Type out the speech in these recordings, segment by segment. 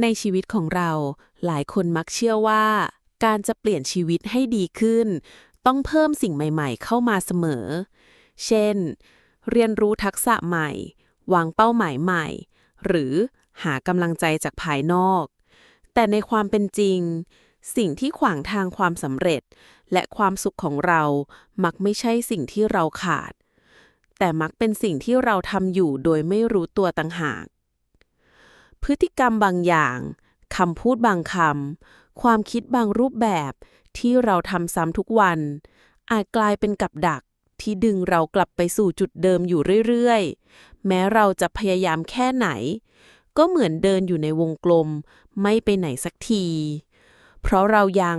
ในชีวิตของเรา หลายคนมักเชื่อว่า การจะเปลี่ยนชีวิตให้ดีขึ้น ต้องเพิ่มสิ่งใหม่ ๆ เข้ามาเสมอ เช่น เรียนรู้ทักษะใหม่ วางเป้าหมายใหม่ หรือหากำลังใจจากภายนอก แต่ในความเป็นจริง สิ่งที่ขวางทางความสำเร็จ และความสุขของเรา มักไม่ใช่สิ่งที่เราขาด แต่มักเป็นสิ่งที่เราทำอยู่โดยไม่รู้ตัวต่างหาก พฤติกรรมบางอย่างคำพูดบางคำความคิดบางรูปแบบที่เราทำซ้ำทุกวัน อาจกลายเป็นกับดักที่ดึงเรากลับไปสู่จุดเดิมอยู่เรื่อยๆ แม้เราจะพยายามแค่ไหน ก็เหมือนเดินอยู่ในวงกลม ไม่ไปไหนสักที เพราะเรายัง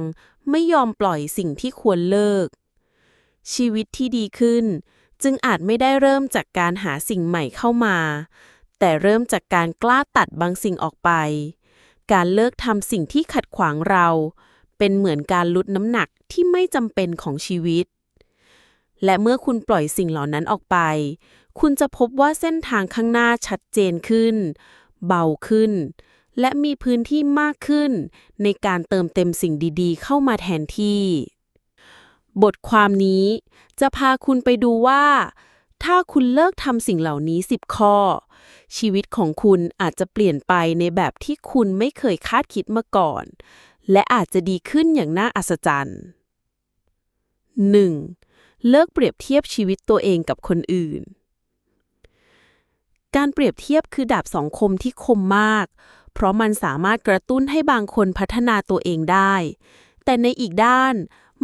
ไม่ยอมปล่อยสิ่งที่ควรเลิก ชีวิตที่ดีขึ้น จึงอาจไม่ได้เริ่มจากการหาสิ่งใหม่เข้ามา แต่เริ่มจากการกล้าตัดบางสิ่งออกไป การเลิกทำสิ่งที่ขัดขวางเรา เป็นเหมือนการลดน้ำหนักที่ไม่จำเป็นของชีวิต และเมื่อคุณปล่อยสิ่งเหล่านั้นออกไป คุณจะพบว่าเส้นทางข้างหน้าชัดเจนขึ้น เบาขึ้น และมีพื้นที่มากขึ้น ในการเติมเต็มสิ่งดีๆ เข้ามาแทนที่ บทความนี้จะพาคุณไปดูว่า ถ้าคุณเลิกทำสิ่งเหล่านี้ 10 ข้อ ชีวิตของคุณอาจจะเปลี่ยนไปในแบบที่คุณไม่เคยคาดคิดมาก่อน และอาจจะดีขึ้นอย่างน่าอัศจรรย์ 1. เลิกเปรียบเทียบชีวิตตัวเองกับคนอื่น การเปรียบเทียบคือดาบสองคมที่คมมาก เพราะมันสามารถกระตุ้นให้บางคนพัฒนาตัวเองได้ แต่ในอีกด้าน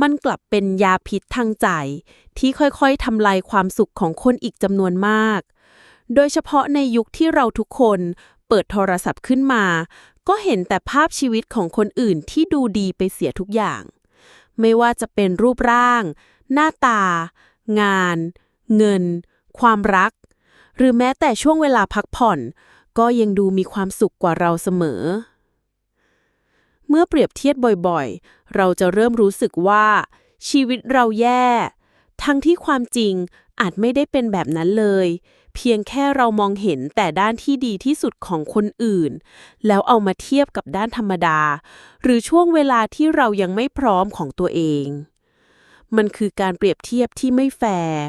มันกลับเป็นยาพิษทางใจ ที่ค่อยๆทำลายความสุขของคนอีกจำนวนมาก โดยเฉพาะในยุคที่เราทุกคนเปิดโทรศัพท์ขึ้นมา ก็เห็นแต่ภาพชีวิตของคนอื่นที่ดูดีไปเสียทุกอย่าง ไม่ว่าจะเป็นรูปร่าง หน้าตา งาน เงิน ความรัก หรือแม้แต่ช่วงเวลาพักผ่อน ก็ยังดูมีความสุขกว่าเราเสมอ เมื่อเปรียบเทียบบ่อยๆ เราจะเริ่มรู้สึกว่า ชีวิตเราแย่ ทั้งที่ความจริงอาจไม่ได้เป็นแบบนั้นเลย เพียงแค่เรามองเห็นแต่ด้านที่ดีที่สุดของคนอื่น แล้วเอามาเทียบกับด้านธรรมดา หรือช่วงเวลาที่เรายังไม่พร้อมของตัวเอง มันคือการเปรียบเทียบที่ไม่แฟร์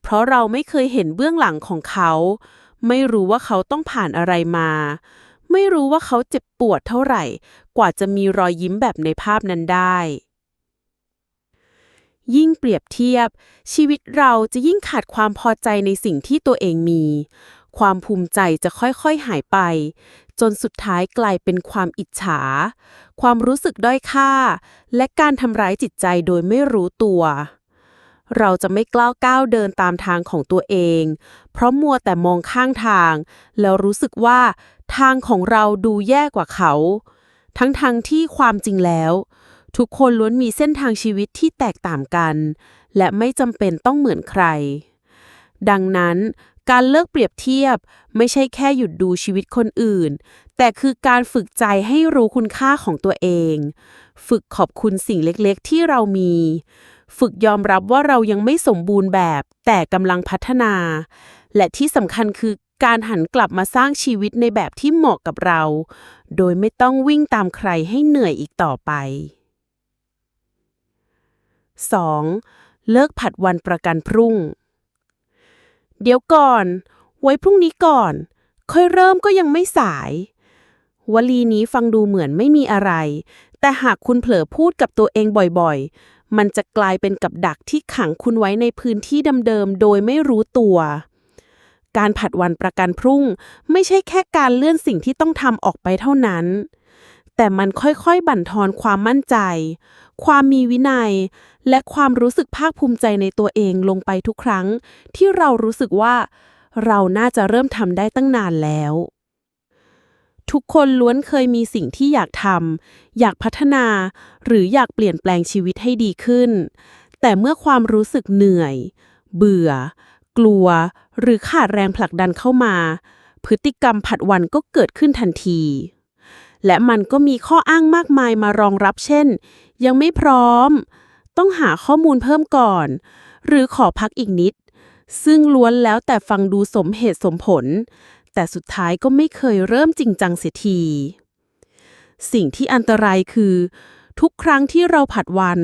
เพราะเราไม่เคยเห็นเบื้องหลังของเขา ไม่รู้ว่าเขาต้องผ่านอะไรมา ไม่รู้ว่าเขาเจ็บปวดเท่าไหร่ ว่าจะมีรอยยิ้มแบบในภาพนั้นได้ ยิ่งเปรียบเทียบ ชีวิตเราจะยิ่งขาดความพอใจในสิ่งที่ตัวเองมี ความภูมิใจจะค่อยๆหายไป จนสุดท้ายกลายเป็นความอิจฉา ความรู้สึกด้อยค่า และการทำร้ายจิตใจโดยไม่รู้ตัวเราจะไม่กล้าก้าวเดินตามทางของตัวเอง เพราะมัวแต่มองข้างทาง แล้วรู้สึกว่าทางของเราดูแย่กว่าเขา ทั้งๆทที่ความจริงแล้ว ทุกคนล้วนมีเส้นทางชีวิตที่แตกต่างกัน และไม่จำเป็นต้องเหมือนใคร ดังนั้นการเลิกเปรียบเทียบไม่ใช่แค่หยุดดูชีวิตคนอื่น แต่คือการฝึกใจให้รู้คุณค่าของตัวเอง ฝึกขอบคุณสิ่งเล็กๆ ที่เรามี ฝึกยอมรับว่าเรายังไม่สมบูรณ์แบบ แต่กำลังพัฒนา และที่สำคัญคือ การหันกลับมาสร้างชีวิตในแบบที่เหมาะกับเรา โดยไม่ต้องวิ่งตามใครให้เหนื่อยอีกต่อไป 2. เลิกผัดวันประกันพรุ่ง เดี๋ยวก่อน ไว้พรุ่งนี้ก่อน ค่อยเริ่มก็ยังไม่สาย วลีนี้ฟังดูเหมือนไม่มีอะไร แต่หากคุณเผลอพูดกับตัวเองบ่อยๆ มันจะกลายเป็นกับดักที่ขังคุณไว้ในพื้นที่เดิมๆ โดยไม่รู้ตัว การผัดวันประกันพรุ่ง ไม่ใช่แค่การเลื่อนสิ่งที่ต้องทำออกไปเท่านั้น แต่มันค่อยๆ บั่นทอนความมั่นใจ ความมีวินัย และความรู้สึกภาคภูมิใจในตัวเองลงไปทุกครั้ง ที่เรารู้สึกว่า เราน่าจะเริ่มทำได้ตั้งนานแล้ว ทุกคนล้วนเคยมีสิ่งที่อยากทำอยากพัฒนา หรืออยากเปลี่ยนแปลงชีวิตให้ดีขึ้น แต่เมื่อความรู้สึกเหนื่อย เบื่อ กลัว หรือขาดแรงผลักดันเข้ามา พฤติกรรมผัดวันก็เกิดขึ้นทันที และมันก็มีข้ออ้างมากมายมารองรับเช่น ยังไม่พร้อม ต้องหาข้อมูลเพิ่มก่อน หรือขอพักอีกนิด ซึ่งล้วนแล้วแต่ฟังดูสมเหตุสมผล แต่สุดท้ายก็ไม่เคยเริ่มจริงจังเสียทีสิ่งที่อันตรายคือ ทุกครั้งที่เราผัดวัน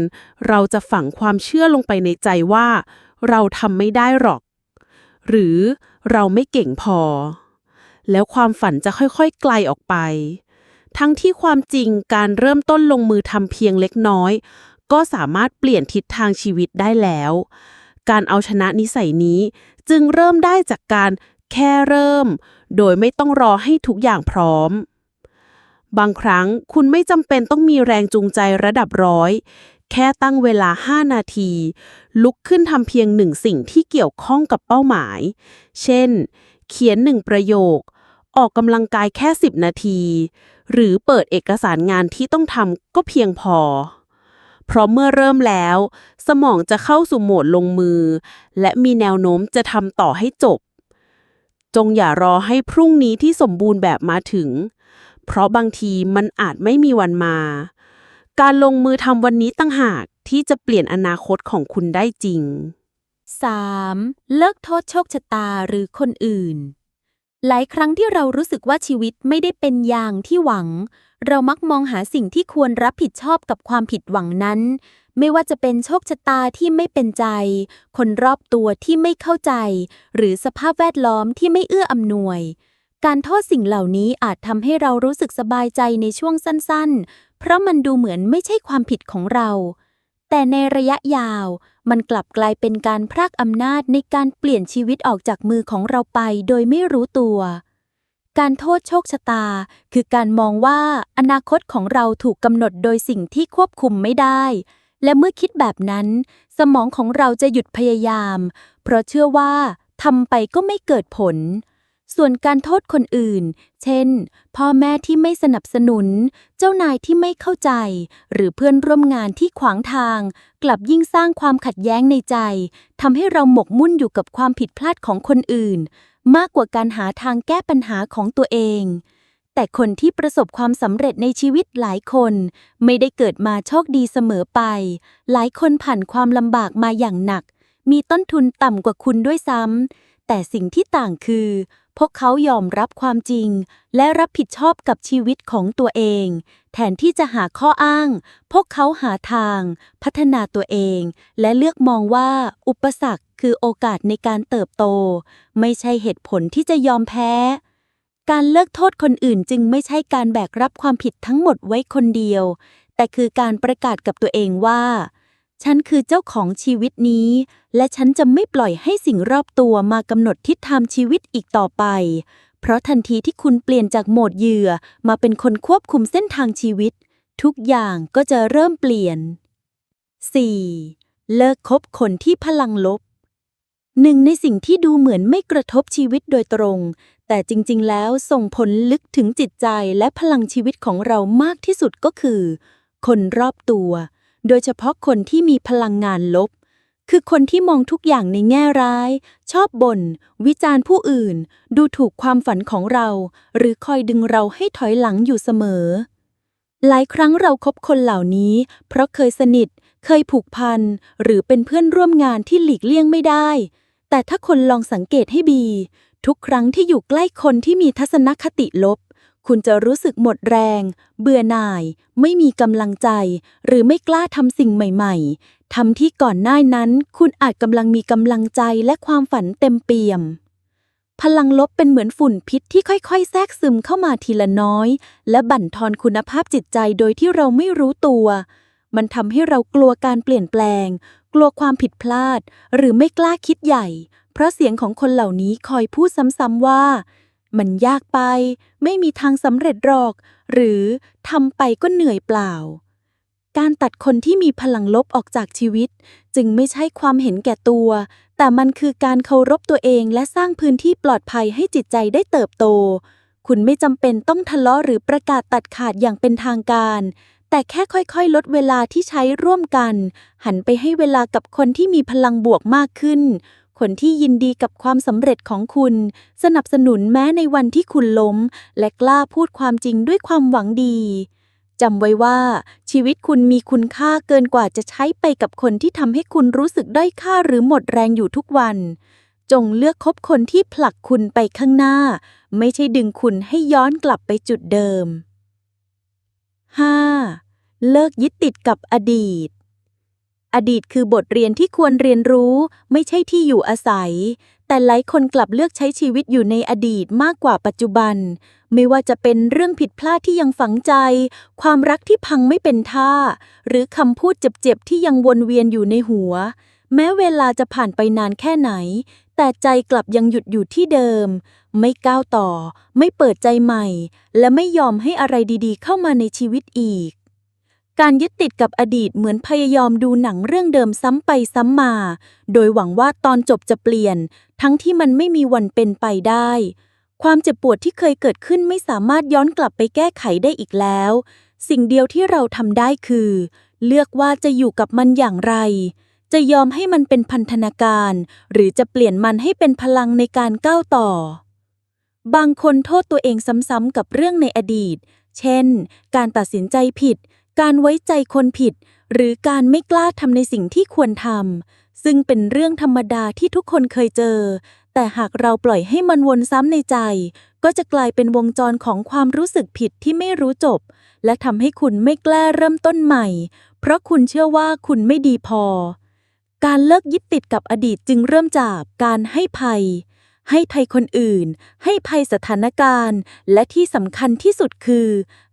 เราจะฝังความเชื่อลงไปในใจว่า เราทำไม่ได้หรอก หรือเราไม่เก่งพอ แล้วความฝันจะค่อยๆ ไกลออกไป ทั้งที่ความจริงการเริ่มต้นลงมือทำเพียงเล็กน้อย ก็สามารถเปลี่ยนทิศทางชีวิตได้แล้ว การเอาชนะนิสัยนี้จึงเริ่มได้จากการแค่เริ่ม โดยไม่ต้องรอให้ทุกอย่างพร้อม บางครั้งคุณไม่จำเป็นต้องมีแรงจูงใจระดับร้อย แค่ตั้งเวลา 5 นาที ลุกขึ้นทำเพียงหนึ่งสิ่งที่เกี่ยวข้องกับเป้าหมาย เช่น เขียนหนึ่งประโยค ออกกำลังกายแค่ 10 นาที หรือเปิดเอกสารงานที่ต้องทำก็เพียงพอ เพราะเมื่อเริ่มแล้ว สมองจะเข้าสู่โหมดลงมือ และมีแนวโน้มจะทำต่อให้จบ จงอย่ารอให้พรุ่งนี้ที่สมบูรณ์แบบมาถึง เพราะบางทีมันอาจไม่มีวันมา การลงมือทำวันนี้ตั้งหากที่จะเปลี่ยนอนาคตของคุณได้จริง 3. เลิกโทษโชคชะตาหรือคนอื่น หลายครั้งที่เรารู้สึกว่าชีวิตไม่ได้เป็นอย่างที่หวัง เรามักมองหาสิ่งที่ควรรับผิดชอบกับความผิดหวังนั้น ไม่ว่าจะเป็นโชคชะตาที่ไม่เป็นใจ คนรอบตัวที่ไม่เข้าใจ หรือสภาพแวดล้อมที่ไม่เอื้ออำนวยการโทษสิ่งเหล่านี้อาจทำให้เรารู้สึกสบายใจในช่วงสั้นๆ เพราะมันดูเหมือนไม่ใช่ความผิดของเรา แต่ในระยะยาวมันกลับกลายเป็นการพรากอำนาจในการเปลี่ยนชีวิตออกจากมือของเราไปโดยไม่รู้ตัว การโทษโชคชะตา คือการมองว่าอนาคตของเราถูกกำหนดโดยสิ่งที่ควบคุมไม่ได้ และเมื่อคิดแบบนั้น สมองของเราจะหยุดพยายาม เพราะเชื่อว่าทำไปก็ไม่เกิดผล ส่วนการโทษคนอื่น เช่น พ่อแม่ที่ไม่สนับสนุน เจ้านายที่ไม่เข้าใจ หรือเพื่อนร่วมงานที่ขวางทาง กลับยิ่งสร้างความขัดแย้งในใจทำให้เราหมกมุ่นอยู่กับความผิดพลาดของคนอื่น มากกว่าการหาทางแก้ปัญหาของตัวเอง แต่คนที่ประสบความสำเร็จในชีวิตหลายคน ไม่ได้เกิดมาโชคดีเสมอไป หลายคนผ่านความลำบากมาอย่างหนัก มีต้นทุนต่ำกว่าคุณด้วยซ้ำแต่สิ่งที่ต่างคือ พวกเขายอมรับความจริง และรับผิดชอบกับชีวิตของตัวเอง แทนที่จะหาข้ออ้าง พวกเขาหาทาง พัฒนาตัวเอง และเลือกมองว่าอุปสรรคคือโอกาสในการเติบโต ไม่ใช่เหตุผลที่จะยอมแพ้ การเลิกโทษคนอื่นจึงไม่ใช่การแบกรับความผิดทั้งหมดไว้คนเดียว แต่คือการประกาศกับตัวเองว่า ฉันคือเจ้าของชีวิตนี้ และฉันจะไม่ปล่อยให้สิ่งรอบตัวมากำหนดทิศทางชีวิตอีกต่อไป เพราะทันทีที่คุณเปลี่ยนจากโหมดเหยื่อมาเป็นคนควบคุมเส้นทางชีวิต ทุกอย่างก็จะเริ่มเปลี่ยน 4. เลิกคบคนที่พลังลบ หนึ่งในสิ่งที่ดูเหมือนไม่กระทบชีวิตโดยตรง แต่จริงๆ แล้วส่งผลลึกถึงจิตใจและพลังชีวิตของเรามากที่สุดก็คือ คนรอบตัว โดยเฉพาะคนที่มีพลังงานลบ คือคนที่มองทุกอย่างในแง่ร้าย ชอบบ่น วิจารณ์ผู้อื่น ดูถูกความฝันของเรา หรือคอยดึงเราให้ถอยหลังอยู่เสมอ หลายครั้งเราครบคนเหล่านี้ เพราะเคยสนิท เคยผูกพัน หรือเป็นเพื่อนร่วมงานที่หลีกเลี่ยงไม่ได้ แต่ถ้าคนลองสังเกตให้ดี ทุกครั้งที่อยู่ใกล้คนที่มีทัศนคติลบ คุณจะรู้สึกหมดแรง เบื่อหน่าย ไม่มีกำลังใจ หรือไม่กล้าทำสิ่งใหม่ ๆทำที่ก่อนหน้านั้น คุณอาจกำลังมีกำลังใจและความฝันเต็มเปี่ยม พลังลบเป็นเหมือนฝุ่นพิษที่ค่อยๆ แทรกซึมเข้ามาทีละน้อย และบั่นทอนคุณภาพจิตใจโดยที่เราไม่รู้ตัว มันทำให้เรากลัวการเปลี่ยนแปลง กลัวความผิดพลาด หรือไม่กล้าคิดใหญ่ เพราะเสียงของคนเหล่านี้คอยพูดซ้ำๆว่า มันยากไป ไม่มีทางสำเร็จหรอก หรือทำไปก็เหนื่อยเปล่า การตัดคนที่มีพลังลบออกจากชีวิต จึงไม่ใช่ความเห็นแก่ตัว แต่มันคือการเคารพตัวเองและสร้างพื้นที่ปลอดภัยให้จิตใจได้เติบโต คุณไม่จำเป็นต้องทะเลาะหรือประกาศตัดขาดอย่างเป็นทางการ แต่แค่ค่อยๆ ลดเวลาที่ใช้ร่วมกัน หันไปให้เวลากับคนที่มีพลังบวกมากขึ้น คนที่ยินดีกับความสำเร็จของคุณ สนับสนุนแม้ในวันที่คุณล้ม และกล้าพูดความจริงด้วยความหวังดีจำไว้ว่า ชีวิตคุณมีคุณค่าเกินกว่าจะใช้ไปกับคนที่ทำให้คุณรู้สึกด้อยค่าหรือหมดแรงอยู่ทุกวัน จงเลือกคบคนที่ผลักคุณไปข้างหน้า ไม่ใช่ดึงคุณให้ย้อนกลับไปจุดเดิม 5. เลิกยึดติดกับอดีต อดีตคือบทเรียนที่ควรเรียนรู้ ไม่ใช่ที่อยู่อาศัย แต่หลายคนกลับเลือกใช้ชีวิตอยู่ในอดีตมากกว่าปัจจุบัน ไม่ว่าจะเป็นเรื่องผิดพลาดที่ยังฝังใจ ความรักที่พังไม่เป็นท่า หรือคำพูดเจ็บๆที่ยังวนเวียนอยู่ในหัว แม้เวลาจะผ่านไปนานแค่ไหน แต่ใจกลับยังหยุดอยู่ที่เดิม ไม่ก้าวต่อ ไม่เปิดใจใหม่ และไม่ยอมให้อะไรดีๆ เข้ามาในชีวิตอีก การยึดติดกับอดีตเหมือนพยายามดูหนังเรื่องเดิมซ้ำไปซ้ำมา โดยหวังว่าตอนจบจะเปลี่ยน ทั้งที่มันไม่มีวันเป็นไปได้ ความเจ็บปวดที่เคยเกิดขึ้นไม่สามารถย้อนกลับไปแก้ไขได้อีกแล้ว สิ่งเดียวที่เราทำได้คือ เลือกว่าจะอยู่กับมันอย่างไร จะยอมให้มันเป็นพันธนาการ หรือจะเปลี่ยนมันให้เป็นพลังในการก้าวต่อ บางคนโทษตัวเองซ้ำๆกับเรื่องในอดีต เช่น การตัดสินใจผิด การไว้ใจคนผิด หรือการไม่กล้าทำในสิ่งที่ควรทำซึ่งเป็นเรื่องธรรมดาที่ทุกคนเคยเจอ แต่หากเราปล่อยให้มันวนซ้ำในใจ ก็จะกลายเป็นวงจรของความรู้สึกผิดที่ไม่รู้จบ และทำให้คุณไม่กล้าเริ่มต้นใหม่ เพราะคุณเชื่อว่าคุณไม่ดีพอ การเลิกยึดติดกับอดีตจึงเริ่มจากการให้ภัยให้ภัยคนอื่น ให้ภัยสถานการณ์ และที่สำคัญที่สุดคือ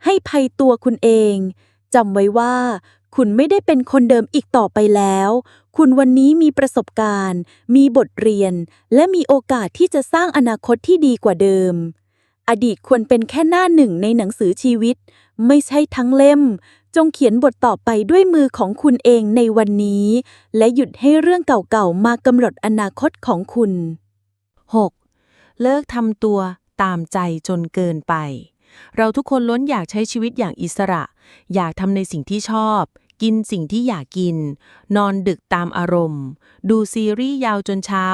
ให้ภัยตัวคุณเอง จำไว้ว่า คุณไม่ได้เป็นคนเดิมอีกต่อไปแล้ว คุณวันนี้มีประสบการณ์ มีบทเรียน และมีโอกาสที่จะสร้างอนาคตที่ดีกว่าเดิม อดีตควรเป็นแค่หน้าหนึ่งในหนังสือชีวิต ไม่ใช่ทั้งเล่ม จงเขียนบทต่อไปด้วยมือของคุณเองในวันนี้ และหยุดให้เรื่องเก่าๆมากำหนดอนาคตของคุณ 6. เลิกทำตัวตามใจจนเกินไป เราทุกคนล้วนอยากใช้ชีวิตอย่างอิสระ อยากทำในสิ่งที่ชอบ กินสิ่งที่อยากกิน นอนดึกตามอารมณ์ ดูซีรีส์ยาวจนเช้า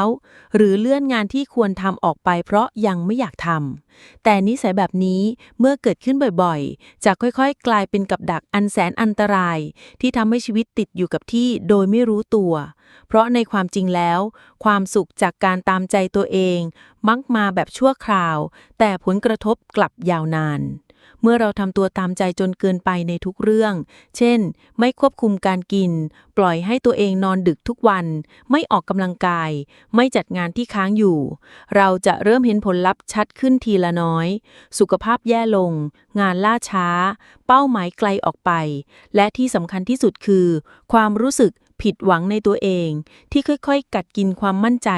หรือเลื่อนงานที่ควรทำออกไปเพราะยังไม่อยากทำ แต่นิสัยแบบนี้เมื่อเกิดขึ้นบ่อยๆ จะค่อยๆ กลายเป็นกับดักอันแสนอันตราย ที่ทำให้ชีวิตติดอยู่กับที่โดยไม่รู้ตัว เพราะในความจริงแล้ว ความสุขจากการตามใจตัวเอง มักมาแบบชั่วคราว แต่ผลกระทบกลับยาวนาน เมื่อเราทำตัวตามใจจนเกินไปในทุกเรื่อง เช่น ไม่ควบคุมการกิน ปล่อยให้ตัวเองนอนดึกทุกวัน ไม่ออกกำลังกาย ไม่จัดงานที่ค้างอยู่ เราจะเริ่มเห็นผลลัพธ์ชัดขึ้นทีละน้อย สุขภาพแย่ลง งานล่าช้า เป้าหมายไกลออกไป และที่สำคัญที่สุดคือ ความรู้สึกผิดหวังในตัวเอง ที่ค่อยๆ กัดกินความมั่นใจ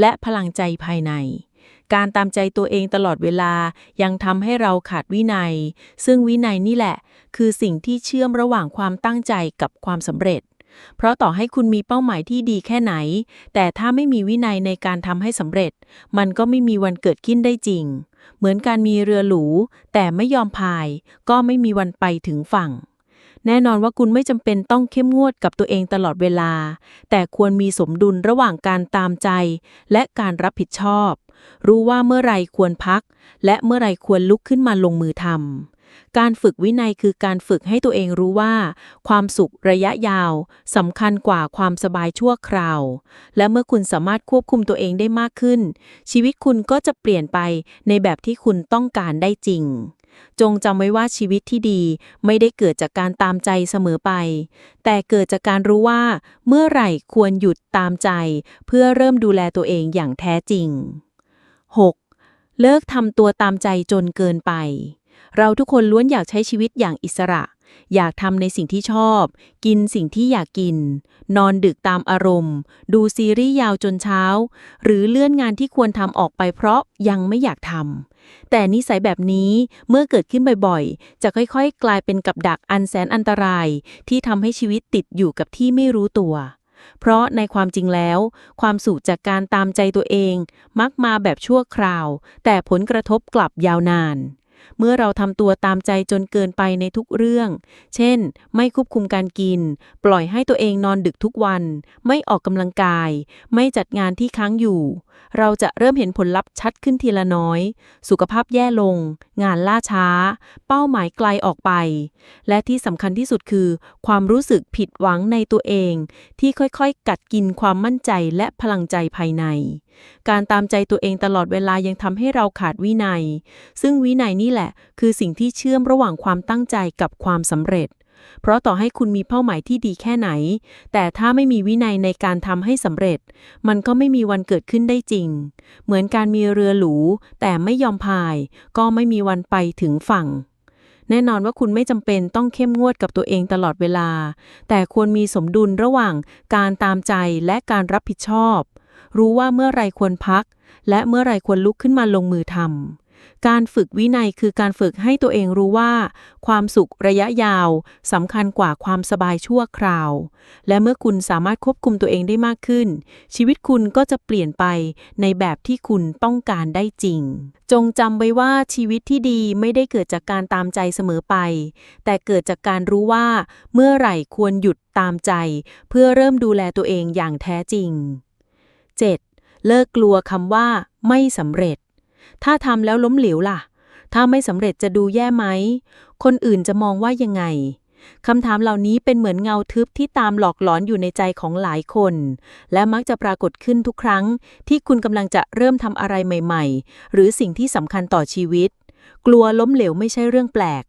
และพลังใจภายใน การตามใจตัวเองตลอดเวลายังทำให้เราขาดวินัย ซึ่งวินัยนี่แหละ คือสิ่งที่เชื่อมระหว่างความตั้งใจกับความสำเร็จ เพราะต่อให้คุณมีเป้าหมายที่ดีแค่ไหน แต่ถ้าไม่มีวินัยในการทำให้สำเร็จ มันก็ไม่มีวันเกิดขึ้นได้จริง เหมือนการมีเรือหรู แต่ไม่ยอมพาย ก็ไม่มีวันไปถึงฝั่งแน่นอนว่าคุณไม่จำเป็นต้องเข้มงวดกับตัวเองตลอดเวลา แต่ควรมีสมดุลระหว่างการตามใจ และการรับผิดชอบ รู้ว่าเมื่อไรควรพัก และเมื่อไรควรลุกขึ้นมาลงมือทำการฝึกวินัยคือการฝึกให้ตัวเองรู้ว่า ความสุขระยะยาวสำคัญกว่าความสบายชั่วคราว และเมื่อคุณสามารถควบคุมตัวเองได้มากขึ้น ชีวิตคุณก็จะเปลี่ยนไปในแบบที่คุณต้องการได้จริงจงจำไว้ว่าชีวิตที่ดีไม่ได้เกิดจากการตามใจเสมอไป แต่เกิดจากการรู้ว่า เมื่อไหร่ควรหยุดตามใจ เพื่อเริ่มดูแลตัวเองอย่างแท้จริง 6. เลิกทำตัวตามใจจนเกินไป เราทุกคนล้วนอยากใช้ชีวิตอย่างอิสระ อยากทำในสิ่งที่ชอบ กินสิ่งที่อยากกิน นอนดึกตามอารมณ์ ดูซีรีส์ยาวจนเช้า หรือเลื่อนงานที่ควรทำออกไปเพราะยังไม่อยากทำแต่นิสัยแบบนี้เมื่อเกิดขึ้นบ่อยๆ จะค่อยๆ กลายเป็นกับดักอันแสนอันตราย ที่ทำให้ชีวิตติดอยู่กับที่ไม่รู้ตัว เพราะในความจริงแล้ว ความสุขจากการตามใจตัวเอง มักมาแบบชั่วคราว แต่ผลกระทบกลับยาวนาน เมื่อเราทำตัวตามใจจนเกินไปในทุกเรื่อง เช่น ไม่ควบคุมการกิน ปล่อยให้ตัวเองนอนดึกทุกวัน ไม่ออกกำลังกาย ไม่จัดงานที่ค้างอยู่ เราจะเริ่มเห็นผลลัพธ์ชัดขึ้นทีละน้อย สุขภาพแย่ลง งานล่าช้า เป้าหมายไกลออกไป และที่สำคัญที่สุดคือ ความรู้สึกผิดหวังในตัวเอง ที่ค่อยๆ กัดกินความมั่นใจและพลังใจภายใน การตามใจตัวเองตลอดเวลายังทำให้เราขาดวินัย ซึ่งวินัยนี่แหละ คือสิ่งที่เชื่อมระหว่างความตั้งใจกับความสำเร็จ เพราะต่อให้คุณมีเป้าหมายที่ดีแค่ไหน แต่ถ้าไม่มีวินัยในการทำให้สำเร็จ มันก็ไม่มีวันเกิดขึ้นได้จริง เหมือนการมีเรือหรูแต่ไม่ยอมพาย ก็ไม่มีวันไปถึงฝั่ง แน่นอนว่าคุณไม่จำเป็นต้องเข้มงวดกับตัวเองตลอดเวลา แต่ควรมีสมดุลระหว่างการตามใจและการรับผิดชอบ รู้ว่าเมื่อไรควรพัก และเมื่อไรควรลุกขึ้นมาลงมือทำ การฝึกวินัยคือการฝึกให้ตัวเองรู้ว่า ความสุขระยะยาวสำคัญกว่าความสบายชั่วคราว และเมื่อคุณสามารถควบคุมตัวเองได้มากขึ้น ชีวิตคุณก็จะเปลี่ยนไปในแบบที่คุณต้องการได้จริง จงจำไว้ว่าชีวิตที่ดีไม่ได้เกิดจากการตามใจเสมอไป แต่เกิดจากการรู้ว่า เมื่อไหร่ควรหยุดตามใจ เพื่อเริ่มดูแลตัวเองอย่างแท้จริง 7. เลิกกลัวคำว่า ไม่สำเร็จ ถ้าทำแล้วล้มเหลวล่ะ ถ้าไม่สำเร็จจะดูแย่ไหม คนอื่นจะมองว่ายังไงคำถามเหล่านี้เป็นเหมือนเงาทึบที่ตามหลอกหลอนอยู่ในใจของหลายคน และมักจะปรากฏขึ้นทุกครั้ง ที่คุณกำลังจะเริ่มทำอะไรใหม่ ๆ หรือสิ่งที่สำคัญต่อชีวิต กลัวล้มเหลวไม่ใช่เรื่องแปลก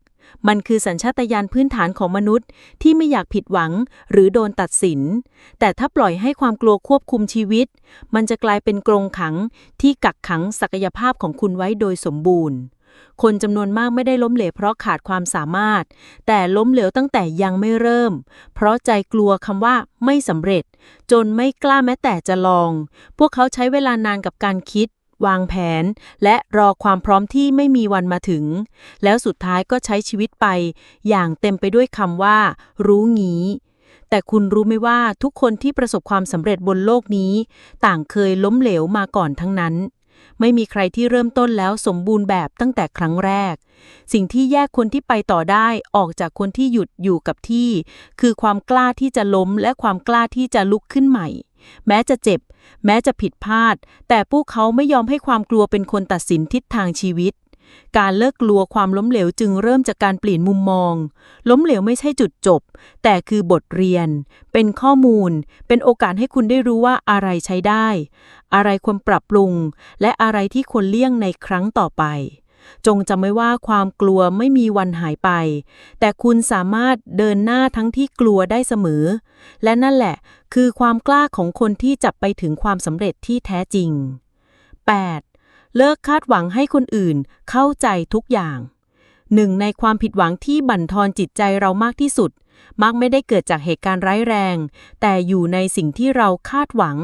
มันคือสัญชาตญาณพื้นฐานของมนุษย์ที่ไม่อยากผิดหวังหรือโดนตัดสิน แต่ถ้าปล่อยให้ความกลัวควบคุมชีวิต มันจะกลายเป็นกรงขังที่กักขังศักยภาพของคุณไว้โดยสมบูรณ์ คนจำนวนมากไม่ได้ล้มเหลวเพราะขาดความสามารถ แต่ล้มเหลวตั้งแต่ยังไม่เริ่ม เพราะใจกลัวคำว่าไม่สำเร็จ จนไม่กล้าแม้แต่จะลอง พวกเขาใช้เวลานานกับการคิด วางแผน และรอความพร้อมที่ไม่มีวันมาถึง แล้วสุดท้ายก็ใช้ชีวิตไป อย่างเต็มไปด้วยคำว่า รู้งี้ แต่คุณรู้ไหมว่าทุกคนที่ประสบความสำเร็จบนโลกนี้ ต่างเคยล้มเหลวมาก่อนทั้งนั้น ไม่มีใครที่เริ่มต้นแล้วสมบูรณ์แบบตั้งแต่ครั้งแรก สิ่งที่แยกคนที่ไปต่อได้ออกจากคนที่หยุดอยู่กับที่ คือความกล้าที่จะล้มและความกล้าที่จะลุกขึ้นใหม่ แม้จะเจ็บ แม้จะผิดพลาด แต่พวกเขาไม่ยอมให้ความกลัวเป็นคนตัดสินทิศทางชีวิต การเลิกกลัวความล้มเหลวจึงเริ่มจากการเปลี่ยนมุมมอง ล้มเหลวไม่ใช่จุดจบ แต่คือบทเรียน เป็นข้อมูล เป็นโอกาสให้คุณได้รู้ว่าอะไรใช้ได้ อะไรควรปรับปรุง และอะไรที่ควรเลี่ยงในครั้งต่อไป จงจำไว้ว่าความกลัวไม่มีวันหายไป แต่คุณสามารถเดินหน้าทั้งที่กลัวได้เสมอ และนั่นแหละคือความกล้าของคนที่จับไปถึงความสำเร็จที่แท้จริง 8. เลิกคาดหวังให้คนอื่นเข้าใจทุกอย่าง หนึ่งในความผิดหวังที่บั่นทอนจิตใจเรามากที่สุด มักไม่ได้เกิดจากเหตุการณ์ร้ายแรง แต่อยู่ในสิ่งที่เราคาดหวัง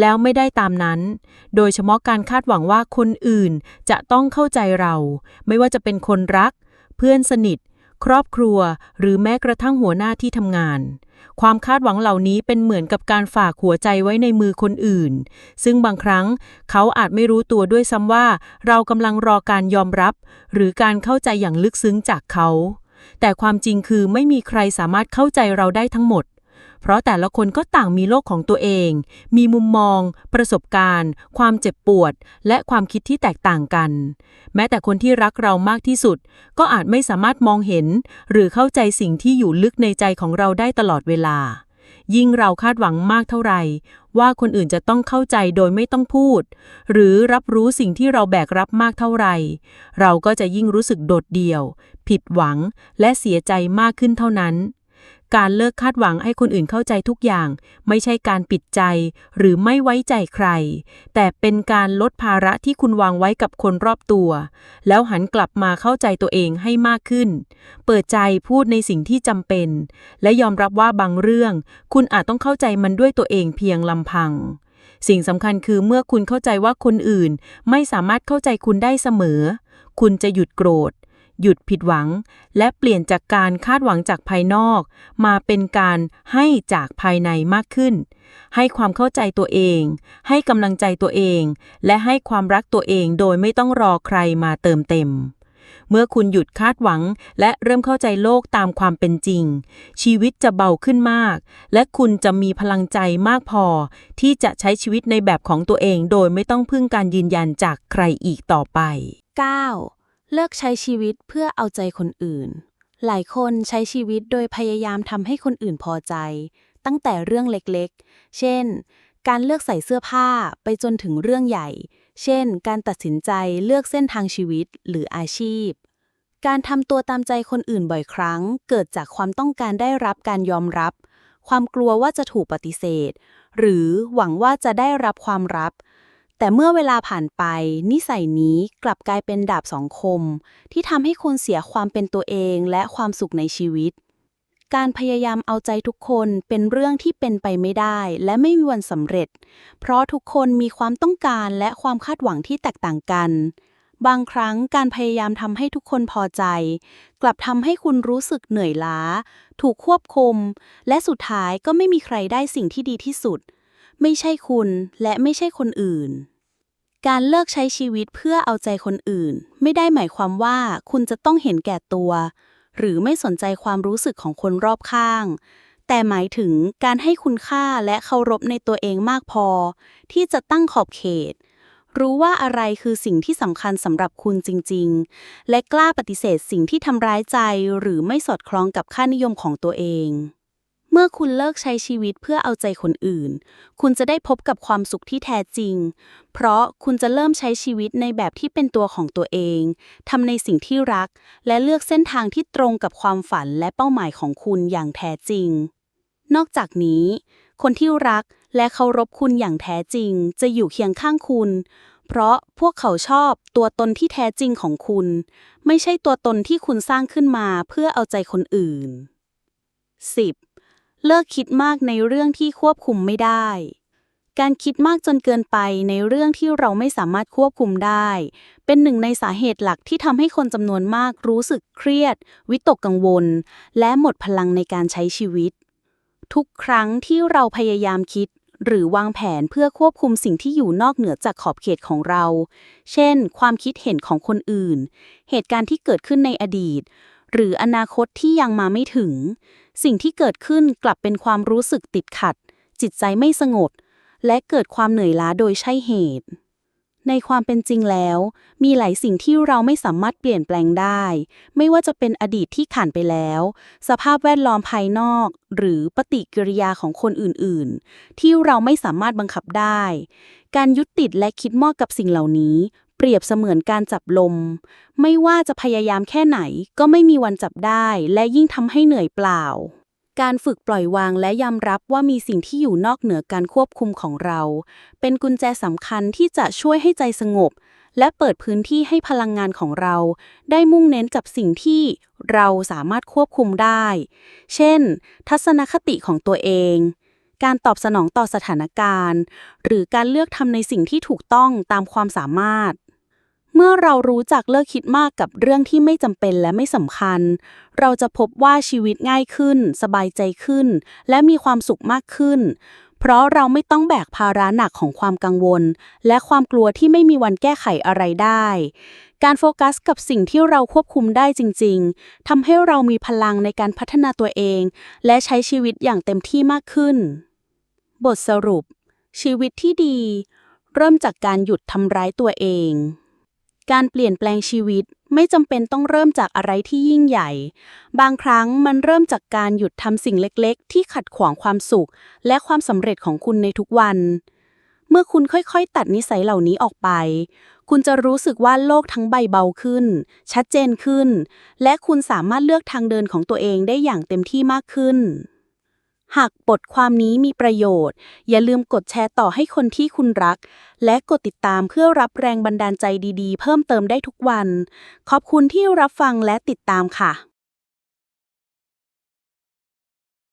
แล้วไม่ได้ตามนั้น โดยเฉพาะการคาดหวังว่าคนอื่นจะต้องเข้าใจเรา ไม่ว่าจะเป็นคนรัก เพื่อนสนิท ครอบครัว หรือแม้กระทั่งหัวหน้าที่ทำงาน ความคาดหวังเหล่านี้เป็นเหมือนกับการฝากหัวใจไว้ในมือคนอื่น ซึ่งบางครั้งเขาอาจไม่รู้ตัวด้วยซ้ำว่า เรากำลังรอการยอมรับ หรือการเข้าใจอย่างลึกซึ้งจากเขา แต่ความจริงคือไม่มีใครสามารถเข้าใจเราได้ทั้งหมด เพราะแต่ละคนก็ต่างมีโลกของตัวเอง มีมุมมอง ประสบการณ์ ความเจ็บปวด และความคิดที่แตกต่างกัน แม้แต่คนที่รักเรามากที่สุด ก็อาจไม่สามารถมองเห็น หรือเข้าใจสิ่งที่อยู่ลึกในใจของเราได้ตลอดเวลา ยิ่งเราคาดหวังมากเท่าไหร่ว่าคนอื่นจะต้องเข้าใจโดยไม่ต้องพูด หรือรับรู้สิ่งที่เราแบกรับมากเท่าไหร่ เราก็จะยิ่งรู้สึกโดดเดี่ยว ผิดหวัง และเสียใจมากขึ้นเท่านั้น การเลิกคาดหวังให้คนอื่นเข้าใจทุกอย่าง ไม่ใช่การปิดใจ หรือไม่ไว้ใจใคร แต่เป็นการลดภาระที่คุณวางไว้กับคนรอบตัว แล้วหันกลับมาเข้าใจตัวเองให้มากขึ้น เปิดใจพูดในสิ่งที่จำเป็น และยอมรับว่าบางเรื่อง คุณอาจต้องเข้าใจมันด้วยตัวเองเพียงลำพังสิ่งสำคัญคือเมื่อคุณเข้าใจว่าคนอื่นไม่สามารถเข้าใจคุณได้เสมอ คุณจะหยุดโกรธ หยุดผิดหวัง และเปลี่ยนจากการคาดหวังจากภายนอก มาเป็นการให้จากภายในมากขึ้น ให้ความเข้าใจตัวเอง ให้กำลังใจตัวเอง และให้ความรักตัวเองโดยไม่ต้องรอใครมาเติมเต็ม เมื่อคุณหยุดคาดหวัง และเริ่มเข้าใจโลกตามความเป็นจริง ชีวิตจะเบาขึ้นมาก และคุณจะมีพลังใจมากพอ ที่จะใช้ชีวิตในแบบของตัวเองโดยไม่ต้องพึ่งการยืนยันจากใครอีกต่อไป 9. เลิกใช้ชีวิตเพื่อเอาใจคนอื่น หลายคนใช้ชีวิตโดยพยายามทำให้คนอื่นพอใจ ตั้งแต่เรื่องเล็กๆ เช่น การเลือกใส่เสื้อผ้าไปจนถึงเรื่องใหญ่ เช่น การตัดสินใจเลือกเส้นทางชีวิตหรืออาชีพ การทำตัวตามใจคนอื่นบ่อยครั้ง เกิดจากความต้องการได้รับการยอมรับ ความกลัวว่าจะถูกปฏิเสธ หรือหวังว่าจะได้รับความรับ แต่เมื่อเวลาผ่านไป นิสัยนี้กลับกลายเป็นดาบสองคม ที่ทำให้คุณเสียความเป็นตัวเองและความสุขในชีวิต การพยายามเอาใจทุกคนเป็นเรื่องที่เป็นไปไม่ได้และไม่มีวันสำเร็จ เพราะทุกคนมีความต้องการและความคาดหวังที่แตกต่างกัน บางครั้งการพยายามทำให้ทุกคนพอใจ กลับทำให้คุณรู้สึกเหนื่อยล้า ถูกควบคุม และสุดท้ายก็ไม่มีใครได้สิ่งที่ดีที่สุด ไม่ใช่คุณและไม่ใช่คนอื่น การเลิกใช้ชีวิตเพื่อเอาใจคนอื่น ไม่ได้หมายความว่าคุณจะต้องเห็นแก่ตัว หรือไม่สนใจความรู้สึกของคนรอบข้าง แต่หมายถึงการให้คุณค่าและเคารพในตัวเองมากพอ ที่จะตั้งขอบเขต รู้ว่าอะไรคือสิ่งที่สำคัญสำหรับคุณจริง ๆ และกล้าปฏิเสธสิ่งที่ทำร้ายใจ หรือไม่สอดคล้องกับค่านิยมของตัวเอง เมื่อคุณเลิกใช้ชีวิตเพื่อเอาใจคนอื่น คุณจะได้พบกับความสุขที่แท้จริง เพราะคุณจะเริ่มใช้ชีวิตในแบบที่เป็นตัวของตัวเองทำในสิ่งที่รัก และเลือกเส้นทางที่ตรงกับความฝันและเป้าหมายของคุณอย่างแท้จริง นอกจากนี้ คนที่รักและเคารพคุณอย่างแท้จริง จะอยู่เคียงข้างคุณ เพราะพวกเขาชอบตัวตนที่แท้จริงของคุณ ไม่ใช่ตัวตนที่คุณสร้างขึ้นมาเพื่อเอาใจคนอื่น 10. เลิกคิดมากในเรื่องที่ควบคุมไม่ได้ การคิดมากจนเกินไปในเรื่องที่เราไม่สามารถควบคุมได้ เป็นหนึ่งในสาเหตุหลักที่ทำให้คนจำนวนมากรู้สึกเครียด วิตกกังวล และหมดพลังในการใช้ชีวิต ทุกครั้งที่เราพยายามคิดหรือวางแผนเพื่อควบคุมสิ่งที่อยู่นอกเหนือจากขอบเขตของเรา เช่น ความคิดเห็นของคนอื่น เหตุการณ์ที่เกิดขึ้นในอดีต หรืออนาคตที่ยังมาไม่ถึง สิ่งที่เกิดขึ้นกลับเป็นความรู้สึกติดขัด จิตใจไม่สงบ และเกิดความเหนื่อยล้าโดยใช่เหตุ ในความเป็นจริงแล้ว มีหลายสิ่งที่เราไม่สามารถเปลี่ยนแปลงได้ ไม่ว่าจะเป็นอดีตที่ผ่านไปแล้ว สภาพแวดล้อมภายนอก หรือปฏิกิริยาของคนอื่น ๆ ที่เราไม่สามารถบังคับได้ การยึดติดและคิดมากกับสิ่งเหล่านี้ เปรียบเสมือนการจับลม ไม่ว่าจะพยายามแค่ไหนก็ไม่มีวันจับได้ และยิ่งทำให้เหนื่อยเปล่า การฝึกปล่อยวางและยอมรับว่ามีสิ่งที่อยู่นอกเหนือการควบคุมของเรา เป็นกุญแจสำคัญที่จะช่วยให้ใจสงบ และเปิดพื้นที่ให้พลังงานของเรา ได้มุ่งเน้นกับสิ่งที่เราสามารถควบคุมได้ เช่น ทัศนคติของตัวเองการตอบสนองต่อสถานการณ์ หรือการเลือกทำในสิ่งที่ถูกต้องตามความสามารถ เมื่อเรารู้จักเลิกคิดมากกับเรื่องที่ไม่จำเป็นและไม่สำคัญ เราจะพบว่าชีวิตง่ายขึ้น สบายใจขึ้น และมีความสุขมากขึ้น เพราะเราไม่ต้องแบกภาระหนักของความกังวล และความกลัวที่ไม่มีวันแก้ไขอะไรได้ การโฟกัสกับสิ่งที่เราควบคุมได้จริง ๆทำให้เรามีพลังในการพัฒนาตัวเอง และใช้ชีวิตอย่างเต็มที่มากขึ้น บทสรุป ชีวิตที่ดี เริ่มจากการหยุดทำร้ายตัวเอง การเปลี่ยนแปลงชีวิตไม่จำเป็นต้องเริ่มจากอะไรที่ยิ่งใหญ่ บางครั้งมันเริ่มจากการหยุดทำสิ่งเล็กๆ ที่ขัดขวางความสุข และความสำเร็จของคุณในทุกวัน เมื่อคุณค่อยๆ ตัดนิสัยเหล่านี้ออกไป คุณจะรู้สึกว่าโลกทั้งใบเบาขึ้น ชัดเจนขึ้น และคุณสามารถเลือกทางเดินของตัวเองได้อย่างเต็มที่มากขึ้น หากบทความนี้มีประโยชน์ อย่าลืมกดแชร์ต่อให้คนที่คุณรัก และกดติดตามเพื่อรับแรงบันดาลใจดีๆ เพิ่มเติมได้ทุกวัน ขอบคุณที่รับฟังและติดตามค่ะ